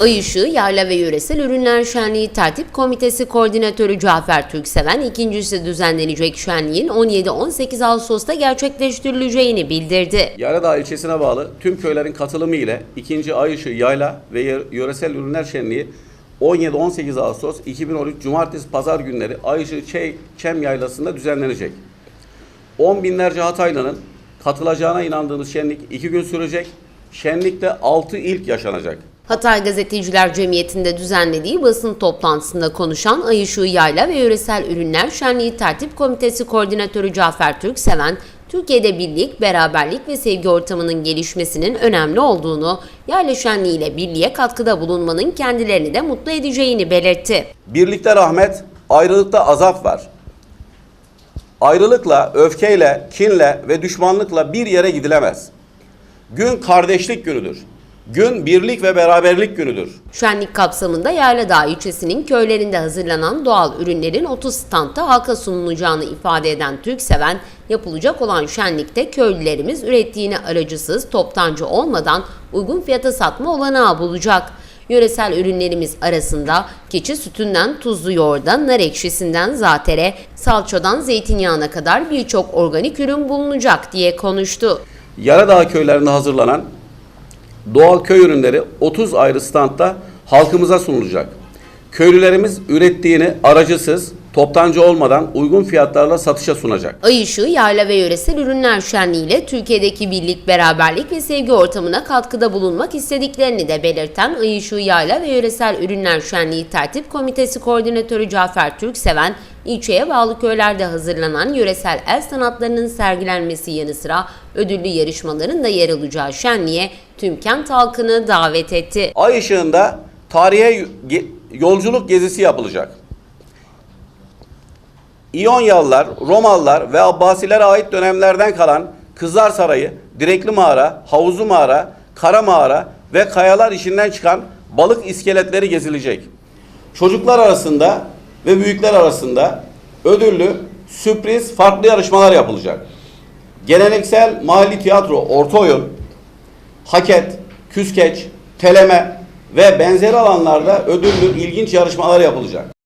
Ay Işığı Yayla ve Yöresel Ürünler Şenliği Tertip Komitesi Koordinatörü Cafer Türkseven ikincisi düzenlenecek şenliğin 17-18 Ağustos'ta gerçekleştirileceğini bildirdi. Yaradağ ilçesine bağlı tüm köylerin katılımı ile 2. Ay Işığı Yayla ve Yö- Yöresel Ürünler Şenliği 17-18 Ağustos 2013 Cumartesi Pazar günleri Ay Işığı Çey, Çem Yaylası'nda düzenlenecek. 10 binlerce Hataylı'nın katılacağına inandığımız şenlik 2 gün sürecek. Şenlikte 6 ilk yaşanacak. Hatay Gazeteciler Cemiyeti'nde düzenlediği basın toplantısında konuşan Ay Işığı Yayla ve Yöresel Ürünler Şenliği Tertip Komitesi Koordinatörü Cafer Türkseven, Türkiye'de birlik, beraberlik ve sevgi ortamının gelişmesinin önemli olduğunu, yayla şenliği ile birliğe katkıda bulunmanın kendilerini de mutlu edeceğini belirtti. Birlikte rahmet, ayrılıkta azap var. Ayrılıkla, öfkeyle, kinle ve düşmanlıkla bir yere gidilemez. Gün kardeşlik günüdür. Gün birlik ve beraberlik günüdür. Şenlik kapsamında Yayladağ ilçesinin köylerinde hazırlanan doğal ürünlerin 30 standta halka sunulacağını ifade eden Türkseven, yapılacak olan şenlikte köylülerimiz ürettiğini aracısız, toptancı olmadan uygun fiyata satma olanağı bulacak. Yöresel ürünlerimiz arasında keçi sütünden tuzlu yoğurda, nar ekşisinden zatere, salçadan zeytinyağına kadar birçok organik ürün bulunacak diye konuştu. Yaradağ köylerinde hazırlanan doğal köy ürünleri 30 ayrı standta halkımıza sunulacak. Köylülerimiz ürettiğini aracısız, toptancı olmadan uygun fiyatlarla satışa sunacak. Ay Işığı Yayla ve Yöresel Ürünler Şenliği ile Türkiye'deki birlik, beraberlik ve sevgi ortamına katkıda bulunmak istediklerini de belirten Ay Işığı Yayla ve Yöresel Ürünler Şenliği Tertip Komitesi Koordinatörü Cafer Türkseven, ilçeye bağlı köylerde hazırlanan yöresel el sanatlarının sergilenmesi yanı sıra ödüllü yarışmaların da yer alacağı şenliğe tüm kent halkını davet etti. Ay ışığında tarihe yolculuk gezisi yapılacak. İyonyalılar, Romalılar ve Abbasilere ait dönemlerden kalan Kızlar Sarayı, Direkli Mağara, Havuzlu Mağara, Kara Mağara ve kayalar işinden çıkan balık iskeletleri gezilecek. Çocuklar arasında ve büyükler arasında ödüllü, sürpriz, farklı yarışmalar yapılacak. Geleneksel mahalli tiyatro, orta oyun, haket, küskeç, teleme ve benzeri alanlarda ödüllü ilginç yarışmalar yapılacak.